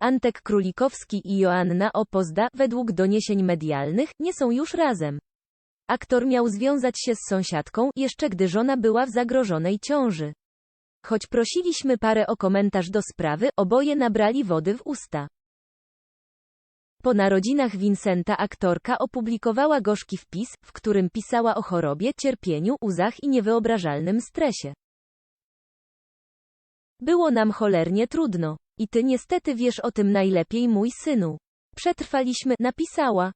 Antek Królikowski i Joanna Opozda, według doniesień medialnych, nie są już razem. Aktor miał związać się z sąsiadką, jeszcze gdy żona była w zagrożonej ciąży. Choć prosiliśmy parę o komentarz do sprawy, oboje nabrali wody w usta. Po narodzinach Vincenta aktorka opublikowała gorzki wpis, w którym pisała o chorobie, cierpieniu, łzach i niewyobrażalnym stresie. Było nam cholernie trudno. I ty niestety wiesz o tym najlepiej, mój synu. Przetrwaliśmy, napisała.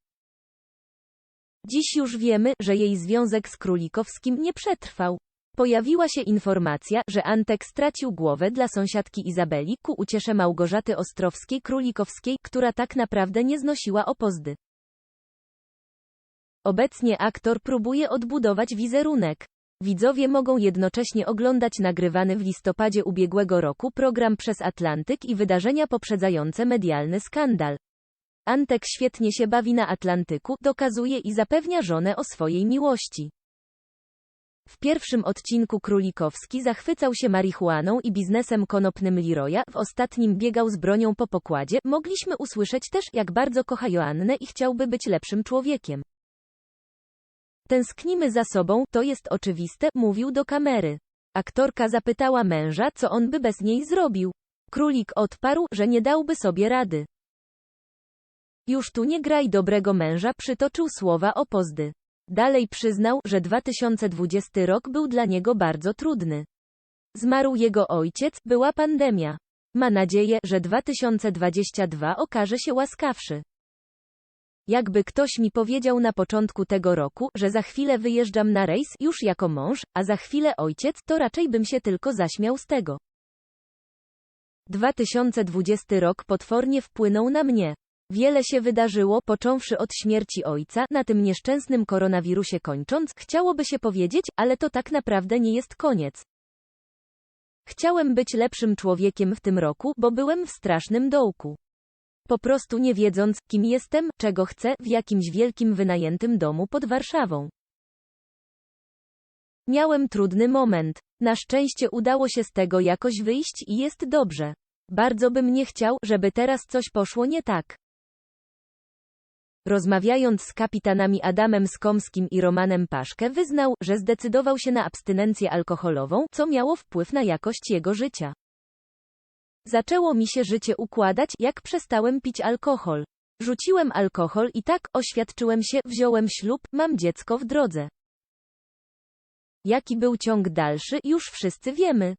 Dziś już wiemy, że jej związek z Królikowskim nie przetrwał. Pojawiła się informacja, że Antek stracił głowę dla sąsiadki Izabeli ku uciesze Małgorzaty Ostrowskiej-Królikowskiej, która tak naprawdę nie znosiła opozdy. Obecnie aktor próbuje odbudować wizerunek. Widzowie mogą jednocześnie oglądać nagrywany w listopadzie ubiegłego roku program przez Atlantyk i wydarzenia poprzedzające medialny skandal. Antek świetnie się bawi na Atlantyku, dokazuje i zapewnia żonę o swojej miłości. W pierwszym odcinku Królikowski zachwycał się marihuaną i biznesem konopnym Leroya, w ostatnim biegał z bronią po pokładzie, mogliśmy usłyszeć też, jak bardzo kocha Joannę i chciałby być lepszym człowiekiem. Tęsknimy za sobą, to jest oczywiste, mówił do kamery. Aktorka zapytała męża, co on by bez niej zrobił. Królik odparł, że nie dałby sobie rady. Już tu nie graj dobrego męża, przytoczył słowa opozdy. Dalej przyznał, że 2020 rok był dla niego bardzo trudny. Zmarł jego ojciec, była pandemia. Ma nadzieję, że 2022 okaże się łaskawszy. Jakby ktoś mi powiedział na początku tego roku, że za chwilę wyjeżdżam na rejs, już jako mąż, a za chwilę ojciec, to raczej bym się tylko zaśmiał z tego. 2020 rok potwornie wpłynął na mnie. Wiele się wydarzyło, począwszy od śmierci ojca, na tym nieszczęsnym koronawirusie kończąc, chciałoby się powiedzieć, ale to tak naprawdę nie jest koniec. Chciałem być lepszym człowiekiem w tym roku, bo byłem w strasznym dołku. Po prostu nie wiedząc, kim jestem, czego chcę, w jakimś wielkim wynajętym domu pod Warszawą. Miałem trudny moment. Na szczęście udało się z tego jakoś wyjść i jest dobrze. Bardzo bym nie chciał, żeby teraz coś poszło nie tak. Rozmawiając z kapitanami Adamem Skomskim i Romanem Paszkę wyznał, że zdecydował się na abstynencję alkoholową, co miało wpływ na jakość jego życia. Zaczęło mi się życie układać, jak przestałem pić alkohol. Rzuciłem alkohol i tak, oświadczyłem się, wziąłem ślub, mam dziecko w drodze. Jaki był ciąg dalszy, już wszyscy wiemy.